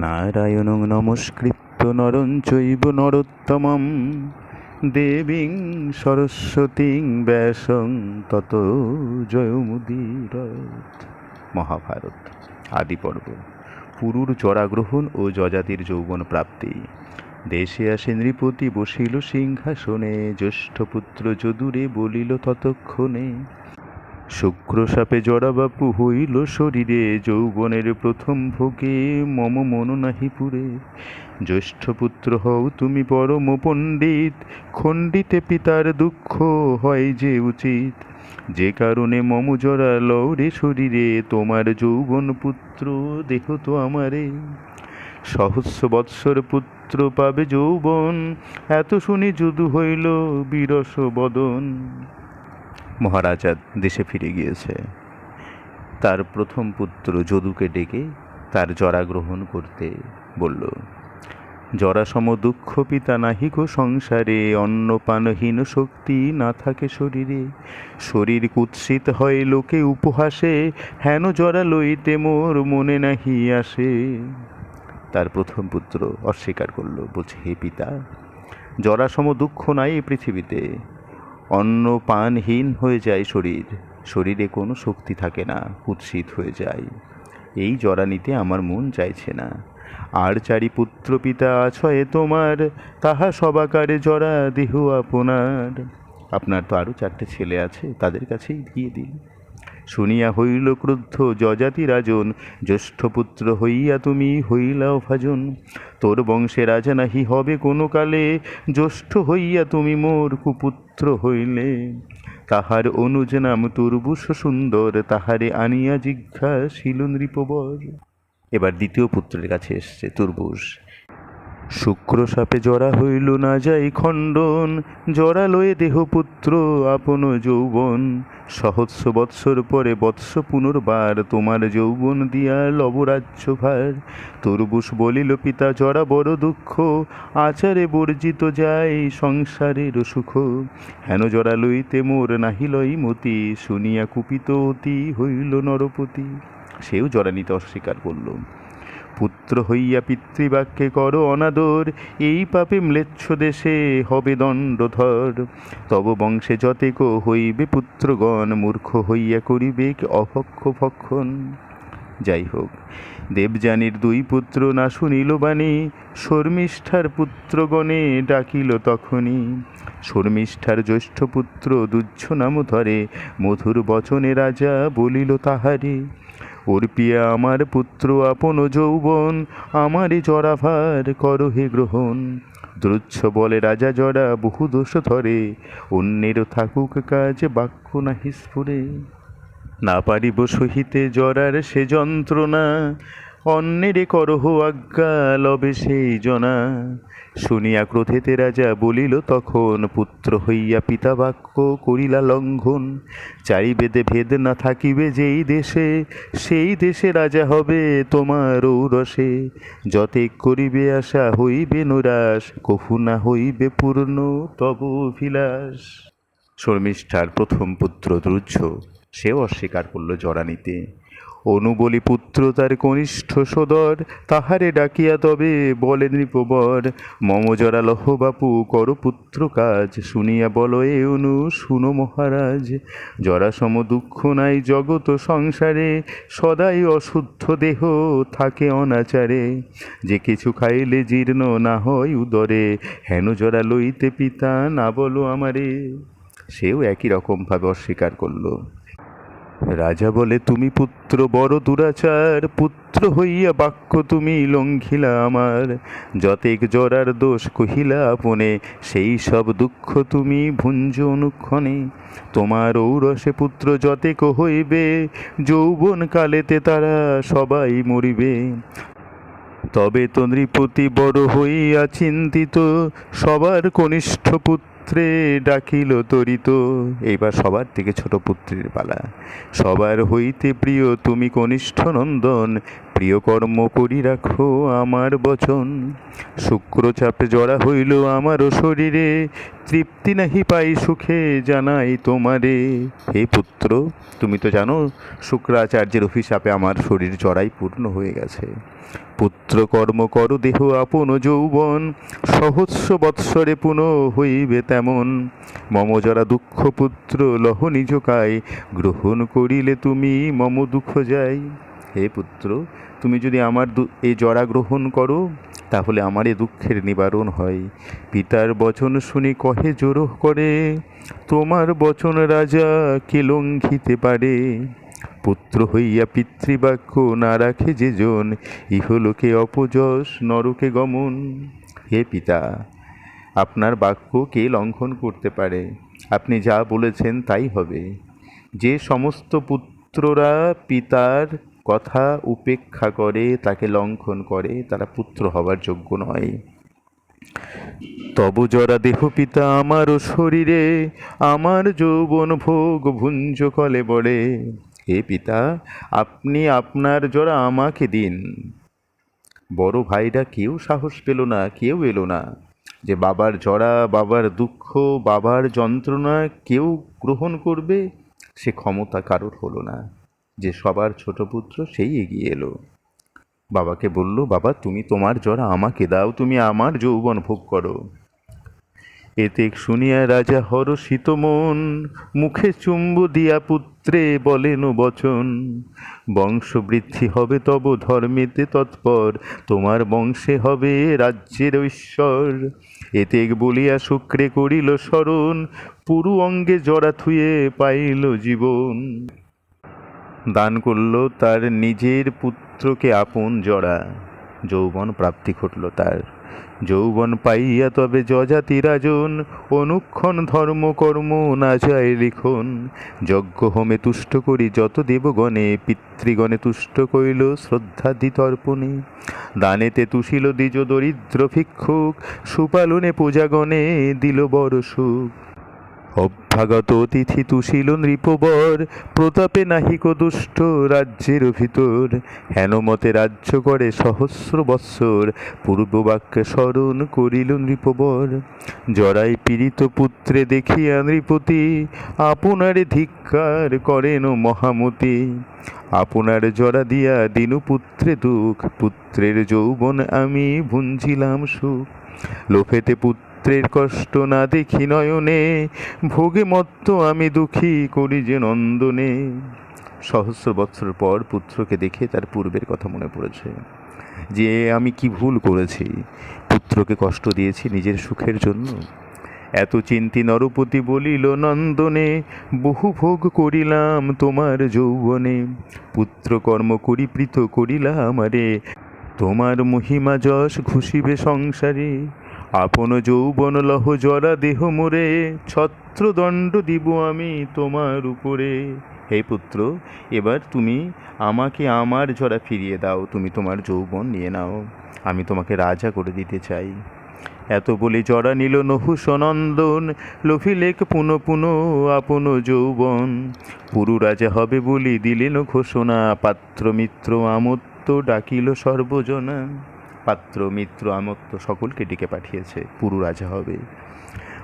নারায়ণং নমস্কৃত্য নরং চৈব নরোত্তমম। দেবীং সরস্বতীং ব্যাসং তত জয়মুদীরত মহাভারত আদি পর্ব পুরুর জরাগ্রহণ ও যজাতির যৌবন প্রাপ্তি। দেশে আসে নৃপতি বসিল সিংহাসনে, জ্যেষ্ঠ পুত্র যদুরে বলিল ততক্ষণে শুক্রসাপে জড়াবাপু হইল শরীরে, যৌবনের প্রথম ভোগে মম মন নাহি পুরে। জ্যৈষ্ঠ পুত্র হও তুমি পরম পণ্ডিত, খণ্ডিতে পিতার দুঃখ হয় যে উচিত। যে কারণে মম জরা লৌরে শরীরে, তোমার যৌবন পুত্র দেহ তো আমারে। সহস্র বৎসর পুত্র পাবে যৌবন, এত শুনি যদু হইল বিরস বদন। মহারাজা দেশে ফিরে গিয়েছে। তার প্রথম পুত্র যদুকে ডেকে তার জরা গ্রহণ করতে বলল জরাসম দুঃখ পিতা নাহি নাহিক সংসারে, অন্নপানহীন শক্তি না থাকে শরীরে। শরীর কুৎসিত হয় লোকে উপহাসে, হেন জরা লইতে মোর মনে নাহি আসে। তার প্রথম পুত্র অস্বীকার করল, বলছে, হে পিতা জরাসম দুঃখ নাই পৃথিবীতে। অন্ন পানহীন হয়ে যায় শরীর। শরীরে কোনো শক্তি থাকে না, কুৎসিত হয়ে যায়। এই জরানিতে আমার মন চাইছে না। আর চারি পুত্র পিতা আছয়ে তোমার, তাহা সবাকারে জরা দেহ আপনার। আপনার তো আরও চারটে ছেলে আছে, তাদের কাছেই দিয়ে দিন। শুনিয়া হইল ক্রুদ্ধ যজাতি রাজন, জ্যেষ্ঠ পুত্র হইয়া তুমি হইলাও ভাজন। তোর বংশে রাজা নাহি হবে কোনো কালে, জ্যেষ্ঠ হইয়া তুমি মোর কুপুত্র হইলে। তাহার অনুজ নাম তুর্বুষ সুন্দর, তাহারে আনিয়া জিজ্ঞাসিল নৃপবর। এবার দ্বিতীয় পুত্রের কাছে এসছে তুর্বুষ শুক্র সাপে জরা হইল না যাই খণ্ডন জরা লয়ে দেহপুত্র আপন যৌবন। সহস্র বৎসর পরে বৎস পুনর্বার তোমার যৌবন দিয়া লবরাজ্য ভার। তরবুষ বলিল, পিতা, জরা বড় দুঃখ, আচারে বর্জিত যায় সংসারের সুখ। হেন জরা লইতে মোর নাহিলই মতি, শুনিয়া কুপিত অতি হইল নরপতি। সেও জরা নিতে অস্বীকার করল। পুত্র হইয়া পিতৃবাক্যে কর অনাদর, এই পাপে ম্লেচ্ছ দেশে হবে দণ্ডধর। তব বংশে যতেক হইবে পুত্রগণ, মূর্খ হইয়া করিবে অভক্ষ ভক্ষণ। যাই হোক দেবযানীর দুই পুত্র না শুনিল বাণী, শর্মিষ্ঠার পুত্রগণে ডাকিল তখনই। শর্মিষ্ঠার জ্যৈষ্ঠ পুত্র দুজ্জ নাম ধরে, মধুর বচনে রাজা বলিল তাহারে অর্পিয়া আমার পুত্র আপন যৌবন আমারে জরাভার কর হে গ্রহণ। দ্রুচ্ছ বলে রাজা জরা বহু দোষ ধরে অন্যেরও থাকুক কাজ বাক্য নাহি স্ফুরে। না পারিব সহিতে জরার সে যন্ত্রণা, অন্যেরে করহ আজ্ঞা লবে সেই জনা। শুনিয়া ক্রোধেতে রাজা বলিল, তখন পুত্র হইয়া পিতা বাক্য করিলা লঙ্ঘন। চারি বেদে ভেদ না থাকিবে যেই দেশে, সেই দেশে রাজা হবে তোমার ঔরসে। যতেক করিবে আশা হইবে নৈরাস কফু না হইবে পূর্ণ, তব অভিলাষ। শর্মিষ্ঠার প্রথম পুত্র দ্রুজ্জ সেও অস্বীকার করল জরানিতে অনুবলি পুত্র তার কনিষ্ঠ সদর, তাহারে ডাকিয়া তবে বলে, নৃপবর, মম জরা লহ বাপু, কর পুত্র কাজ। শুনিয়া বল, এ অনু, শুনো মহারাজ, জরাসম দুঃখ নাই জগত সংসারে, সদাই অশুদ্ধ দেহ থাকে অনাচারে। যে কিছু খাইলে জীর্ণ না হয় উদরে, হেন জরা লইতে পিতা না বলো আমারে। সেও একই রকমভাবে অস্বীকার করল। রাজা বলে, তুমি পুত্র, বড় দুরাচার, পুত্র হইয়া বাক্য তুমি লঙ্ঘিলা আমার। যতেক জরার দোষ কহিলা আপনে, সেই সব দুঃখ তুমি ভুঞ্জ অনুক্ষণে। তোমার ঔরসে পুত্র যতেক হইবে যৌবন কালেতে তারা সবাই মরিবে। তবে তো নৃপতি বড় হইয়া চিন্তিত, সবার কনিষ্ঠ পুত্রে ডাকিল তরিত। এইবার সবার থেকে ছোট পুত্রের পালা। সবার হইতে প্রিয় তুমি কনিষ্ঠ নন্দন প্রিয় কর্ম করি রাখো আমার বচন। শুক্রচাপে জড়া হইল আমারও শরীরে, তৃপ্তি নাহি পাই সুখে জানাই তোমারে। হে পুত্র, তুমি তো জানো শুক্রাচার্যের অভিশাপে আমার শরীর জড়াই পূর্ণ হয়ে গেছে। পুত্র, কর্ম কর, দেহ আপন, যৌবন সহস্র বৎসরে পুনঃ হইবে তেমন। মম জরা দুঃখ পুত্র, লহ নিজ কায়, গ্রহণ করিলে তুমি মম দুঃখ যাই হে পুত্র, তুমি যদি আমার এই জরা গ্রহণ করো, তাহলে আমার এ দুঃখের নিবারণ হয়। পিতার বচন শুনি কহে জোরহ করে, তোমার বচন রাজা কে লঙ্ঘিতে পারে? পুত্র হইয়া পিতৃবাক্য না রাখে যে জন, ইহলোকে অপযশ নরকে গমন। হে পিতা, আপনার বাক্য কে লঙ্ঘন করতে পারে? আপনি যা বলেছেন তাই হবে। যে সমস্ত পুত্ররা পিতার কথা উপেক্ষা করে, তাকে লঙ্ঘন করে, তারা পুত্র হবার যোগ্য নয়। তব জরা দেহ পিতা আমারও শরীরে, আমার যৌবন ভোগ ভুঞ্জ কলে বড়ে হে পিতা, আপনি আপনার জরা আমাকে দিন। বড় ভাইরা কেউ সাহস পেল না, কেউ এলো না। যে বাবার জরা, বাবার দুঃখ, বাবার যন্ত্রণা কেউ গ্রহণ করবে, সে ক্ষমতা কারোর হলো না। যে সবার ছোট পুত্র সেই এগিয়ে এলো। বাবাকে বলল, বাবা, তুমি তোমার জরা আমাকে দাও, তুমি আমার যৌবন ভোগ করো। এতে শুনিয়া রাজা হরষিত মন, মুখে চুম্বু দিয়া পুত্রে বলেন, বচন, বংশবৃদ্ধি হবে তব ধর্মেতে তৎপর, তোমার বংশে হবে রাজ্যের ঐশ্বর। এতে বলিয়া শুক্রে করিল স্মরণ পুরু অঙ্গে জড়া থুয়ে পাইল জীবন। দান করল তার নিজের পুত্রকে আপন জড়া যৌবন প্রাপ্তি ঘটল তার। যৌবন পাইয়া তবে যজাতি রাজন অনুক্ষণ ধর্ম কর্ম না যায় লিখন। যজ্ঞ হোমে তুষ্ট করি যত দেবগণে, পিতৃগণে তুষ্ট কইল শ্রদ্ধা দিতর্পণে দানেতে তুষিল দ্বিজ দরিদ্র ভিক্ষুক, সুপালনে পূজাগণে দিল বড় সুখ। অভ্যাগত অতিথি তুষিল নৃপবর, প্রতাপে নাহিক দুষ্ট রাজ্যের ভিতর। হেনমতে রাজ্য করে সহস্র বৎসর পূর্ববাক্যে স্মরণ করিল নৃপবর। জরাই পীড়িত পুত্রে দেখিয়া নৃপতি, আপনারে ধিক্কার করেন মহামতি। আপনার জরা দিয়া দিনু পুত্রে দুঃখ, পুত্রের যৌবন আমি ভুঞ্জিলাম সুখ। লোভেতে পুত্রের কষ্ট না দেখি নয়নে, ভোগে মত্ত আমি দুঃখী করি যে নন্দনে। সহস্র বৎসর পর পুত্রকে দেখে তার পূর্বের কথা মনে পড়েছে। যে আমি কি ভুল করেছি? পুত্রকে কষ্ট দিয়েছি নিজের সুখের জন্য। এত চিন্তি নরপতি বলিল, নন্দনে, বহু ভোগ করিলাম তোমার যৌবনে। পুত্র কর্ম করি প্রীত করিলাম আমারে তোমার মহিমা যশ ঘুষিবে সংসারে। আপন যৌবন লহ জরা দেহ মোরে, ছত্রদণ্ড দিব আমি তোমার উপরে। হে পুত্র, এবার তুমি আমাকে আমার জরা ফিরিয়ে দাও, তুমি তোমার যৌবন নিয়ে নাও, আমি তোমাকে রাজা করে দিতে চাই। এত বলে জরা নিল নহু সনন্দন লফিলেক পুনঃ পুনঃ আপন যৌবন। পুরু রাজা হবে বলি দিলেন ঘোষণা, পাত্র মিত্র আমত্ত ডাকিল সর্বজনা। পাত্র মিত্র আমত্ত সকলকে ডেকে পাঠিয়েছে, পুরু রাজা হবে।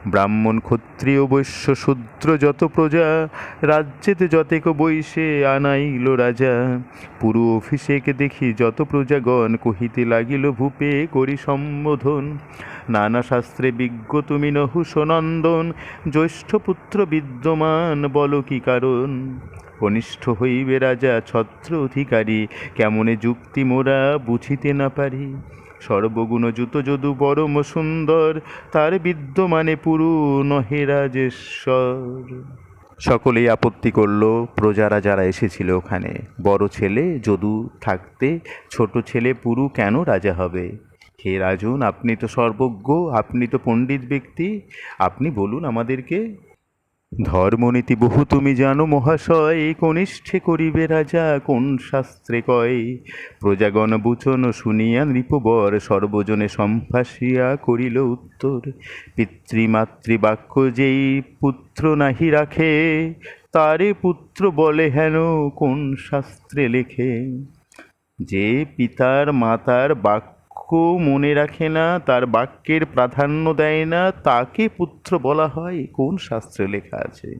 ব্রাহ্মণ, ক্ষত্রিয়, বৈশ্য, শূদ্র, যত প্রজা, রাজ্যেতে যতেক বৈশে আনাইল রাজা। পুরু অভিষেক দেখি যত প্রজাগণ, কহিতে লাগিল, ভূপে করি সম্বোধন। নানা শাস্ত্রে বিজ্ঞ তুমি নহু সনন্দন জ্যৈষ্ঠ পুত্র বিদ্যমান, বল কি কারণ? কনিষ্ঠ হইবে রাজা, ছত্র অধিকারী, কেমনে যুক্তি মোরা বুঝিতে না পারি? সর্বগুণ যুত যদু পরম সুন্দর, তার বিদ্যমানে পুরু নহে রাজেশ্বর। সকলেই আপত্তি করল, প্রজারা যারা এসেছিল ওখানে, বড় ছেলে, যদু থাকতে, ছোট ছেলে পুরু কেন রাজা হবে? হে রাজন, আপনি তো সর্বজ্ঞ, আপনি তো পণ্ডিত ব্যক্তি, আপনি বলুন আমাদেরকে। ধর্মনীতি বহু তুমি জানো, মহাশয়। কনিষ্ঠে করিবে রাজা, কোন শাস্ত্রে কয়? প্রজাগণ বুচন শুনিয়া নৃপবর, সর্বজনে সম্ভাসিয়া করিল উত্তর। পিতৃমাতৃবাক্য যেই পুত্র নাহি রাখে, তারে পুত্র বলে হেন, কোন শাস্ত্রে লেখে? যে পিতার মাতার বাক্য মনে রাখে না, তার বাক্যের প্রাধান্য দেয় না, তাকে পুত্র বলা হয়, কোন শাস্ত্রে লেখা আছে?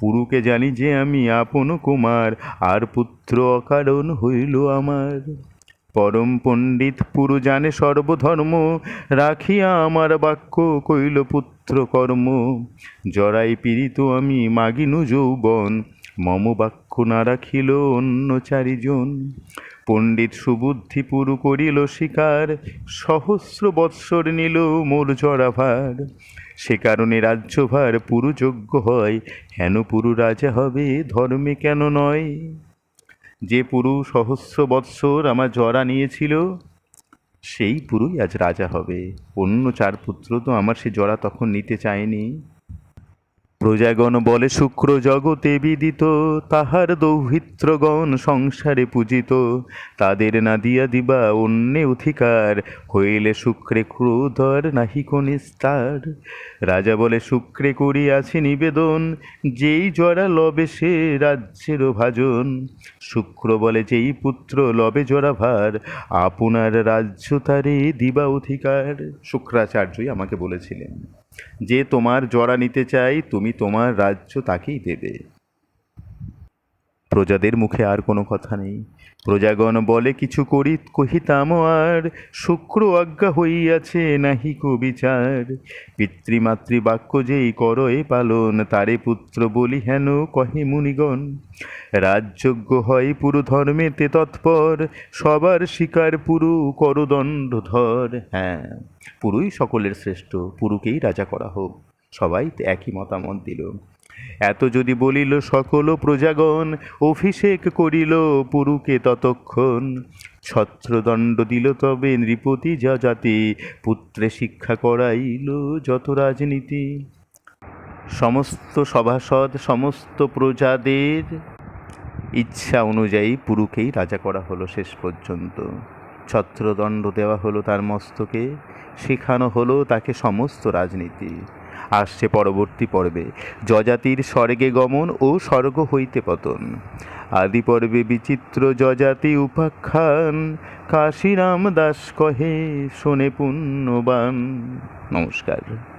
পুরুকে জানি যে আমি আপন কুমার, আর পুত্র অকারণ হইল আমার। পরম পণ্ডিত পুরু জানে সর্বধর্ম, রাখিয়া আমার বাক্য কইল পুত্র কর্ম। জরাই পীড়িত আমি, মাগিনু যৌবন, মম বাক্য না রাখিল অন্য চারিজন। পণ্ডিত সুবুদ্ধি পুরু করিল স্বীকার সহস্র বৎসর নিল মোর জরাভার। সে কারণে রাজ্যভার পুরু যোগ্য হয়, হেন পুরু রাজা হবে, ধর্মে কেন নয়? যে পুরু সহস্র বৎসর আমার জরা নিয়েছিল, সেই পুরুই আজ রাজা হবে। অন্য চার পুত্র তো আমার সে জরা তখন নিতে চায়নি। প্রজাগণ বলে, শুক্র জগতে বিদিত, তাহার দৌহিত্রগণ সংসারে পূজিত। তাদের না দিয়া দিবা অন্যে অধিকার, হইলে শুক্রে ক্রোধর নাহি নিস্তার রাজা বলে, শুক্রে করিয়াছি নিবেদন, যেই জরা লবে সে রাজ্যের ভাজন। শুক্র বলে, যেই পুত্র লবে জরা ভার, আপনার রাজ্য তারে দিবা অধিকার। শুক্রাচার্যই আমাকে বলেছিলেন। যে তোমার জরা নিতে চাই তুমি তোমার রাজ্য তাকেই দেবে। প্রজাদের মুখে আর কোনো কথা নেই। প্রজাগণ বলে, কিছু করি কহিতাম আর, শুক্র আজ্ঞা হইয়াছে নাহি কো বিচার পিতৃমাতৃ বাক্য যেই করয়ে পালন, তারে পুত্র বলি হেন কহে মুনিগণ। রাজযোগ্য হয় পুরু ধর্মেতে তৎপর, সবার শিকার পুরু করদণ্ড ধর। হ্যাঁ পুরুই সকলের শ্রেষ্ঠ, পুরুকেই রাজা করা হোক। সবাই একই মতামত দিল। এত যদি বলিল সকল প্রজাগণ, অভিষেক করিল পুরুকে ততক্ষণ। ছত্রদণ্ড দিল তবে নৃপতি যা জাতি পুত্রে শিক্ষা করাইল যত রাজনীতি। সমস্ত সভাসদ, সমস্ত প্রজাদের ইচ্ছা অনুযায়ী পুরুকেই রাজা করা হলো শেষ পর্যন্ত। ছত্রদণ্ড দেওয়া হলো তার মস্তকে, শেখানো হলো তাকে সমস্ত রাজনীতি। আসছে পরবর্তী পর্বে। যজাতির স্বর্গে গমন ও স্বর্গ হইতে পতন। আদি পর্বে বিচিত্র যজাতি উপাখ্যান। কাশীরাম দাস কহে, শোনে পুণ্যবান। নমস্কার।